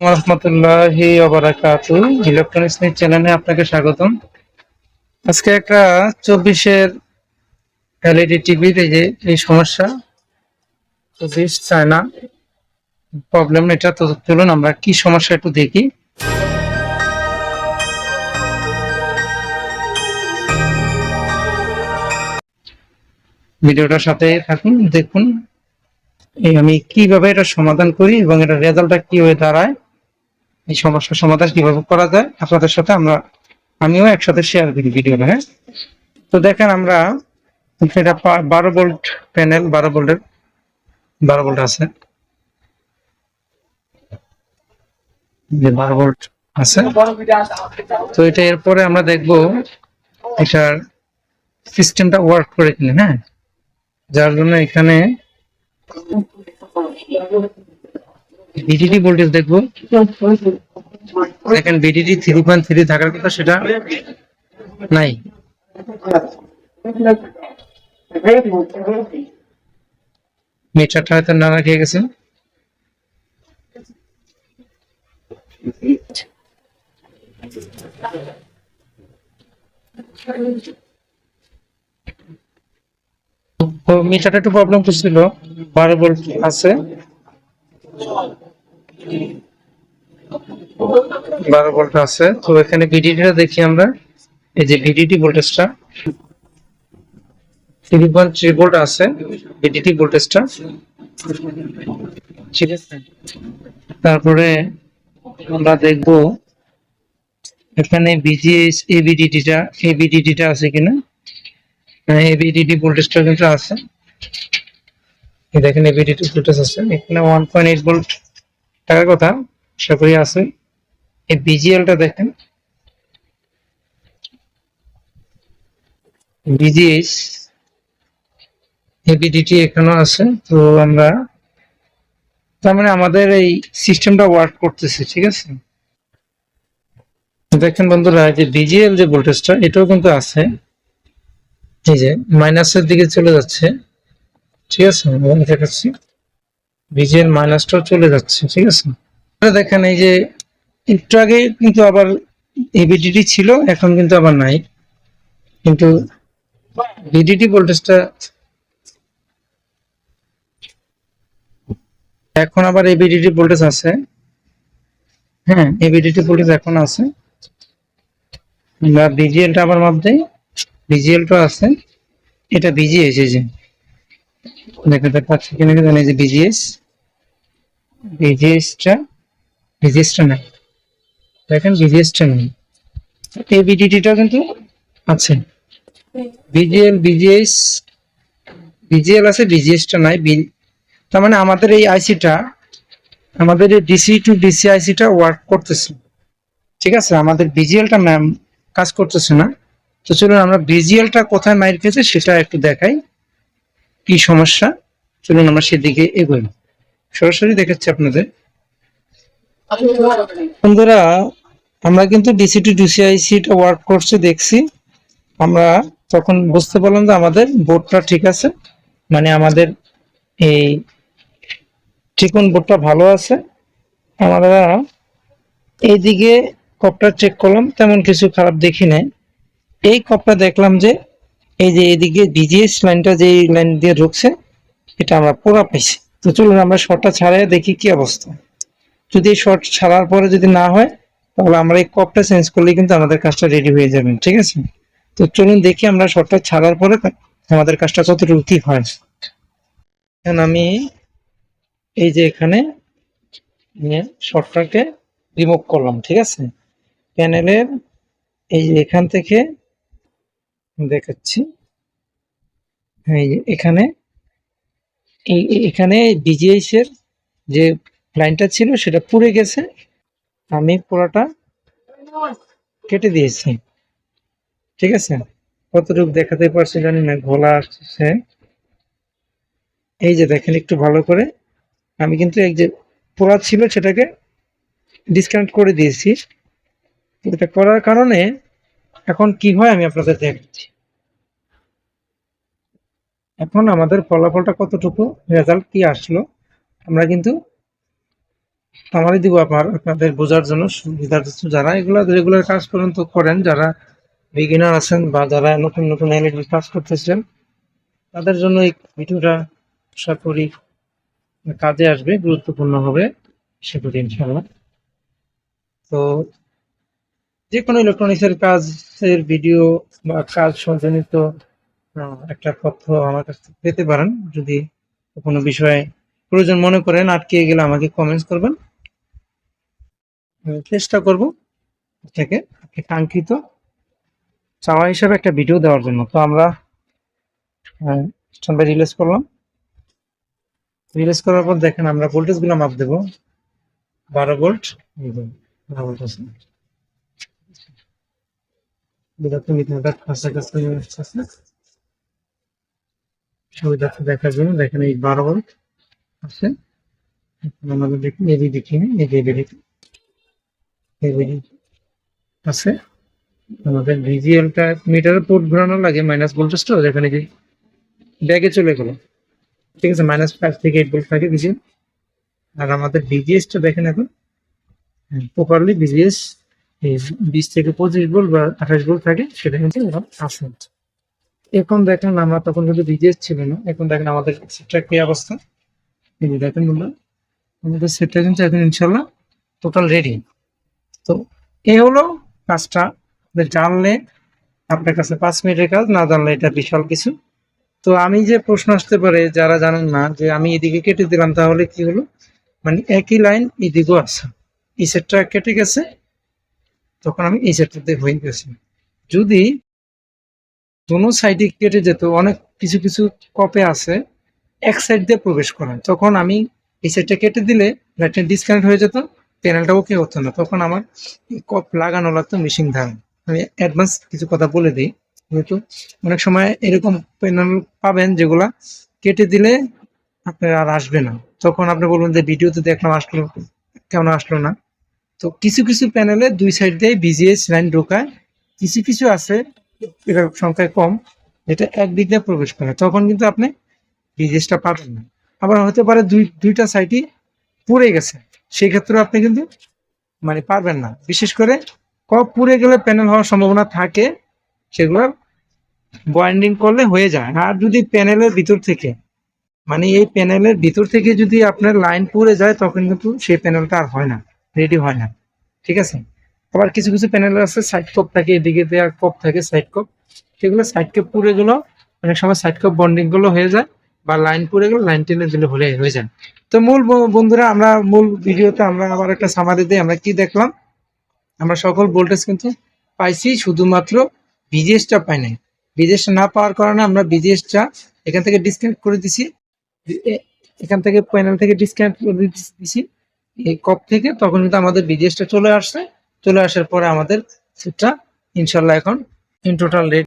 রহমতুল্লাহি চ্যানেলে আপনাকে স্বাগতম। আজকে একটা চব্বিশের এলইডি টিভিতে যে এই সমস্যা চব্বিশ চায় না প্রবলেম এটা চলুন আমরা কি সমস্যা একটু দেখি। ভিডিওটার সাথে থাকুন, দেখুন আমি কীভাবে এটা সমাধান করি এবং এটা রেজাল্টটা কি হয়ে দাঁড়ায়। এই সমস্যার সমাধান কীভাবে করা যায় আপনাদের সাথে আমরা, আমিও একসাথে শেয়ার করি ভিডিওটা হ্যাঁ? তো দেখেন আমরা, এটা বারো ভোল্ট প্যানেল বারো ভোল্টের বারো ভোল্ট আছে। যে বারো ভোল্ট আছে। তো এটা এরপরে আমরা দেখব এটার সিস্টেমটা ওয়ার্ক করে কিনা হ্যাঁ? যার জন্য এখানে ভিডিডি ভোল্টেজ দেখব। দেখেন ভিডিডি থ্রি পয়েন্ট থ্রি থাকার কথা সেটা নাই। মিটারটা হয়তো না রেখে গেছে। মিটারটা একটু প্রবলেম করছিল। বারো ভোল্ট আছে। বারো ভোল্ট আছে। তো এখানে ভিডিডিটা দেখি আমরা। এই যে ভিডিডি ভোল্টেজটা থ্রি পয়েন্ট থ্রি ভোল্ট আছে ভিডিডি ভোল্টেজটা ঠিক আছে। তারপরে আমরা দেখব এখানে বিজিএস এবিডিটিটা এবিডিটিটা আছে কিনা? এবিডিটি ভোল্টেজটা কিন্তু আছে। দেখেন এবিডিটি ভোল্টেজ আছে। এখানে ওয়ান পয়েন্ট এইট ভোল্ট থাকার কথা। আশা করি আছে। এই বিজিএলটা দেখেন। বিজিএস এবিডিটি এখানেও আছে। তো আমরা, তার মানে আমাদের এই সিস্টেমটা ওয়ার্ক করতেছে, ঠিক আছে? দেখেন বন্ধুরা যে বিজিএল যে ভোল্টেজটা, এটাও কিন্তু আছে। এই যে মাইনাসের দিকে চলে যাচ্ছে, ঠিক আছে? দেখাচ্ছি। বিজিএল মাইনাসটাও চলে যাচ্ছে, ঠিক আছে? দেখেন এই যে একটু আগে কিন্তু আবার এবিডিটি ছিল, এখন কিন্তু আবার নাই। কিন্তু ভিডিটি ভোল্টেজটা এখন আবার এবিডিটি ভোল্টেজ আছে। হ্যাঁ এবিডিটি ভোল্টেজ এখন আছে। আমরা বিজিএলটা আবার মাপ দেই। বিজিএলটা আছে। এটা বিজিএস এই যে। দেখতে পাচ্ছি কিনা জানি যে বিজিএস বিজিএসটা বিজিএসটা নাই দেখেন বিজিএসটা নেই। এবিডিটিটা কিন্তু আছে। বিজিএল বিজিএস বিজিএল আছে বিজিএসটা নাই। তার মানে আমাদের এই আইসিটা আমাদের এই ডিসি টু ডিসি আইসিটা ওয়ার্ক করতেছে। ঠিক আছে? আমাদের বিজিএলটা ম্যাম কাজ করতেছে না। তো চলুন আমরা বিজিএলটা কোথায় মাইর খেয়েছে সেটা একটু দেখাই। কি সমস্যা? চলুন আমরা সেদিকে এগোই। সরাসরি দেখাচ্ছি আপনাদের। বন্ধুরা, আমরা কিন্তু ডিসি টু ডিসি আইসিটা ওয়ার্ক করছে, দেখছি। আমরা তখন বুঝতে পারলাম যে আমাদের বোর্ডটা ঠিক আছে। মানে আমাদের এই চিকন বোর্ডটা ভালো আছে। আমরা এইদিকে কপটা চেক করলাম, তেমন কিছু খারাপ দেখি নাই। এই কপটা দেখলাম যে, এই যে এদিকে বিজিএস লাইনটা যে লাইন দিয়ে ঢুকছে, এটা আমরা পোড়া পাইছি। তো চলুন আমরা শর্টটা ছাড়াই দেখি কি অবস্থা। যদি শর্ট ছাড়ার পরে যদি না হয়, তাহলে আমরা এই কপটা চেঞ্জ করলে কিন্তু আমাদের কাজটা রেডি হয়ে যাবে, ঠিক আছে? তো চলুন দেখি আমরা শর্টটা ছাড়ার পরে আমাদের কাজটা কতটুকু কি হয়। এখন আমি এই যে এখানে শর্টটাকে রিমুভ করলাম, ঠিক আছে? প্যানেলের এই যে এখান থেকে দেখাচ্ছি। এই এখানে এখানে ডিজিএস এর যে লাইনটা ছিল, সেটা পুড়ে গেছে। আমি পুরোটা কেটে দিয়েছি। ঠিক আছে? কতটুকু দেখাতে পারছি জানি না, ঘোলা আসছে। এই যে দেখেন, একটু ভালো করে। আমি কিন্তু এই যে পোড়া ছিল, সেটাকে ডিসকানেক্ট করে দিয়েছি। এটা করার কারণে এখন কি হয় আমি আপনাদের দেখাচ্ছি। এখন আমাদের ফলাফলটা কতটুকু রেজাল্ট কি আসলো, আমরা কিন্তু আমারই দিব আপনার, আপনাদের বোঝার জন্য সুবিধার্থে যারা এগুলো রেগুলার কাজ পর্যন্ত করেন, যারা বিগিনার আছেন বা যারা নতুন নতুন এলইডি কাজ করতেছেন, তাদের জন্য এই ভিডিওটা আশা করি কাজে আসবে, গুরুত্বপূর্ণ হবে, সে করি ইনশাল্লাহ তো যে কোনো ইলেকট্রনিক্সের কাজের ভিডিও বা কাজ সঞ্চালিত একটা তথ্য আমার কাছ থেকে পেতে পারেন। যদি কোনো বিষয়ে প্রয়োজন মনে করেন, আটকে গেলে আমাকে কমেন্টস করবেন। চেষ্টা করব আপনি কাঙ্ক্ষিত চাওয়া হিসাবে একটা ভিডিও দেওয়ার জন্য। তো আমরা স্ট্যান্ড বাই রিলিজ করলাম। রিলিজ করার পর দেখেন আমরা ভোল্টেজগুলো মাপ দেবো। বারো ভোল্ট বারো ভোল্ট আছে। দেখার জন্য দেখেন এই বারো ভোল্ট আছে। আমাদের দেখি এবি দেখি এবি দেখি। আছে। আমাদের ভিজিএলটা মিটারের পোর্ট ঘোরানো লাগে মাইনাস ভোল্টেজটা যেখানে কি ব্যাগে চলে গেলো। ঠিক আছে মাইনাস ফাইভ থেকে এইট ভোল্ট থাকে ভিজিএল আর আমাদের ভিজিএসটা দেখেন এখন। প্রপারলি ভিজিএস বিশ থেকে পঁচিশ ভোল্ট বা আঠাশ ভোল্ট থাকে, সেটা কিন্তু এখন আসে এখন দেখেন, আমরা তখন কিন্তু ভিজিএস ছিল না। এখন দেখেন আমাদের সেটটা কি অবস্থা। এই দেখেন বললাম আমাদের সেটটা কিন্তু এখন ইনশাল্লাহ টোটাল রেডি তো এ হলো কাজটা। জানলে আপনার কাছে পাঁচ মিনিটের কাজ, না জানলে এটা বিশাল কিছু। তো আমি যে প্রশ্ন আসতে পারে, যারা জানেন না, যে আমি এদিকে কেটে দিলাম, তাহলে কি হলো? মানে একই লাইন এদিকেও আছে। এই সেটটা কেটে গেছে, তখন আমি এই সেটটাতে হয়ে গেছি। যদি দোনো সাইডে কেটে যেত, অনেক কিছু কিছু কপে আছে, এক সাইড দিয়ে প্রবেশ করে তখন আমি এই সাইডটা কেটে দিলে লাইটটা ডিসকানেক্ট হয়ে যেত প্যানেলটা ওকে হতো না? তখন আমার কপ লাগানো লাগতো মেশিন ধারণ আমি অ্যাডভান্স কিছু কথা বলে দিই। যেহেতু অনেক সময় এরকম প্যানেল পাবেন যেগুলা কেটে দিলে আপনার আর আসবে না। তখন আপনি বলবেন যে ভিডিওতে দেখলাম আসলো, কেন আসলো না? তো কিছু কিছু প্যানেলে দুই সাইড দিয়ে বিজিএস লাইন ঢোকায়। কিছু কিছু আছে, এটার সংখ্যায় কম, যেটা একদিক দিয়ে প্রবেশ করে। তখন কিন্তু আপনি বিজিএসটা পাবেন না। আবার হতে পারে দুই, দুইটা সাইডই পুড়ে গেছে। সেই ক্ষেত্রে আপনি কিন্তু মানে পারবেন না। বিশেষ করে কপ পুড়ে গেলে প্যানেল হওয়ার সম্ভাবনা থাকে, সেগুলো বয়েন্ডিং করলে হয়ে যায়। আর যদি প্যানেলের ভিতর থেকে মানে এই প্যানেলের ভিতর থেকে যদি আপনার লাইন পুড়ে যায়, তখন কিন্তু সেই প্যানেলটা আর হয় না রেডি হয় না। ঠিক আছে? আবার কিছু কিছু প্যানেল আছে সাইড কপ থাকে, এদিকে দেওয়া কপ থাকে সাইড কপ সেগুলো সাইড কপ পুড়ে গেলো অনেক সময় সাইড কপ বন্ডিংগুলো হয়ে যায়। বা লাইন পুড়ে গেলে লাইন টেনে দিলে হলে হয়ে যায় তো মূল বন্ধুরা, আমরা মূল ভিডিওতে আমরা আবার একটা সামারি দিই, আমরা কি দেখলাম? আমরা সকল ভোল্টেজ কিন্তু পাইছি, শুধুমাত্র বিজেসটা পাই নাই। বিজিএসটা না পাওয়ার কারণে আমরা বিজিএসটা এখান থেকে ডিসকানেক্ট করে দিছি। এখান থেকে প্যানেল থেকে ডিসকানেক্ট করে দিছি- এই কপ থেকে তখন কিন্তু আমাদের বিজিএসটা চলে আসছে। চলে আসার পরে আমাদের সেটা ইনশাল্লাহ এখন ইন টোটাল রেট